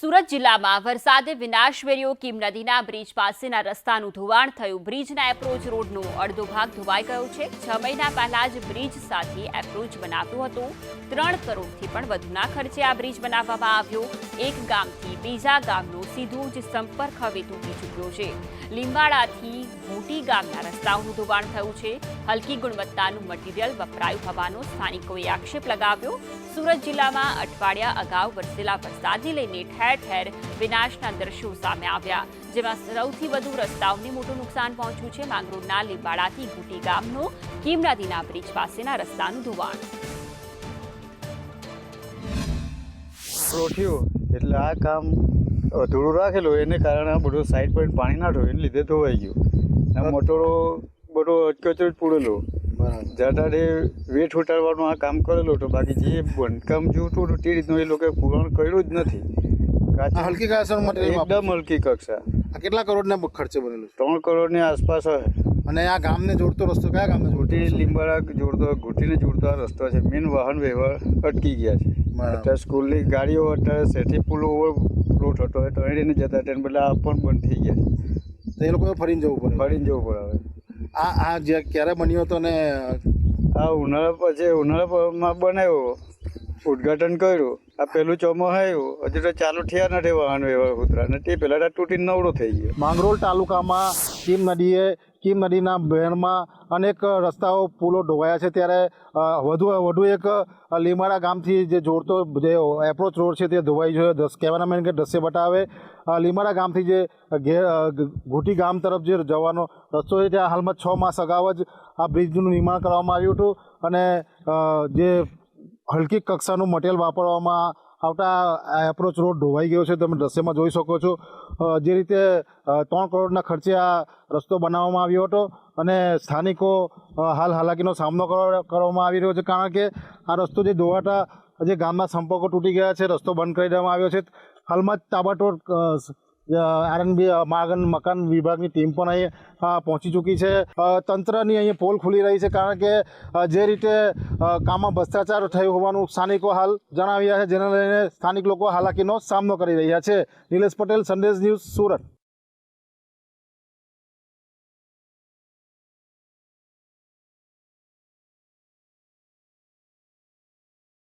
સુરત જિલ્લામાં વરસાદે વિનાશ વેર્યો કીમ નદીના બ્રિજ પાસેના રસ્તાનું ધોવાણ થયું. બ્રિજના એપ્રોચ રોડનો અડધો ભાગ ધોવાઈ ગયો છે. છ મહિના પહેલા જ બ્રિજ સાથે એપ્રોચ બનાવ્યો હતો. ત્રણ કરોડથી પણ વધુના ખર્ચે આ બ્રિજ બનાવવામાં આવ્યો. એક ગામથી બીજા ગામનો સીધો જ સંપર્ક હવે તૂટી ચૂક્યો છે. લીંબાડાથી મોટી ગામના રસ્તાઓનું ધોવાણ થયું છે. હલકી ગુણવત્તાનું મટીરીયલ વપરાયું હોવાનો સ્થાનિકોએ આક્ષેપ લગાવ્યો. સુરત જિલ્લામાં અઠવાડિયા અગાઉ વરસેલા વરસાદને લઈને ઠેર ઠેર વિનાશના દ્રશ્યો સામે આવ્યા જેમાં સૌથી વધુ રસ્તાઓને મોટું નુકસાન પહોંચ્યું છે. માંગરોળના લીંબાળાથી ગુટી ગામનો કીમ નદીના બ્રિજ પાસેના રસ્તાનું ધોવાણ રોઠ્યું એટલે આ કામ અધૂરું રાખેલું એને કારણે આ બધું સાઈડ પર પાણી ના થયું એને લીધે ધોવાઈ ગયું. મોટરો બધું જ પૂરેલું. જતાડે વેઠ ઉતારવાનું આ કામ કરેલું હતું બાકી જે બંધકામ જોતું હતું તે રીતનું એ લોકોએ પૂરણ કર્યું જ નથી. હલકી કાયસર મટીરિયલ એકદમ હલકી કક્ષા. આ કેટલા કરોડના ખર્ચે બનેલું ત્રણ કરોડની આસપાસ હોય અને આ ગામને જોડતો રસ્તો કયા ગામને જોડતો લીંબાળા જોડતો ઘૂંટીને જોડતો આ રસ્તો છે. મેન વાહન વ્યવહાર અટકી ગયા છે. અત્યારે સ્કૂલની ગાડીઓ અત્યારે સેઠી પુલ ઓવરફ્લો થતો હોય તો એને જતા તેને બદલે આ પણ બંધ થઈ ગયા છે. તો એ લોકોએ ફરીને જવું પડે. ફરીને જવું પડે હવે. આ આ જે ક્યારે બન્યો હતો ને? આ ઉનાળા પછી ઉનાળામાં બનાવ્યો ઉદ્ઘાટન કર્યું આ પેલું ચોમો આવ્યું હજુ તો ચાલુ થયા નથી વાહન વ્યવહાર ઉતરા તે પહેલાં તો તૂટીને નવડો થઈ ગયો. માંગરોળ તાલુકામાં કીમ નદીએ કીમ નદીના બહેરમાં અનેક રસ્તાઓ પુલો ઢોવાયા છે. ત્યારે વધુ વધુ એક લીમાડા ગામથી જે જોડતો જે એપ્રોચ રોડ છે તે ધોવાઈ જોઈએ દસ કેમેરામેન કે દ્રશ્ય બતાવે લીમાડા ગામથી જે ઘે અ, ગામ તરફ જે જવાનો રસ્તો છે ત્યાં હાલમાં છ માસ અગાઉ જ આ બ્રિજનું નિર્માણ કરવામાં આવ્યું હતું. અને જે હલકી કક્ષાનું મટીરિયલ વાપરવામાં આવતા આ એપ્રોચ રોડ ઢોવાઈ ગયો છે. તમે દ્રશ્યમાં જોઈ શકો છો. જે રીતે ત્રણ કરોડના ખર્ચે આ રસ્તો બનાવવામાં આવ્યો હતો અને સ્થાનિકો હાલ હાલાકીનો સામનો કરવા- કરવામાં આવી રહ્યો છે. કારણ કે આ રસ્તો જે ધોવાતા જે ગામના સંપર્કો તૂટી ગયા છે, રસ્તો બંધ કરી દેવામાં આવ્યો છે. હાલમાં જ તાબડતોડ આરએનબી માર્ગ મકાન વિભાગની ટીમ પણ અહીં પહોંચી ચૂકી છે. તંત્રની અહીં પોલ ખુલી રહી છે કારણ કે જે રીતે કામમાં ભ્રષ્ટાચાર થયું હોવાનું સ્થાનિકો હાલ જણાવી રહ્યા છે, જેને લઈને સ્થાનિક લોકો હાલાકીનો સામનો કરી રહ્યા છે. નિલેશ પટેલ, સંદેશ ન્યૂઝ, સુરત.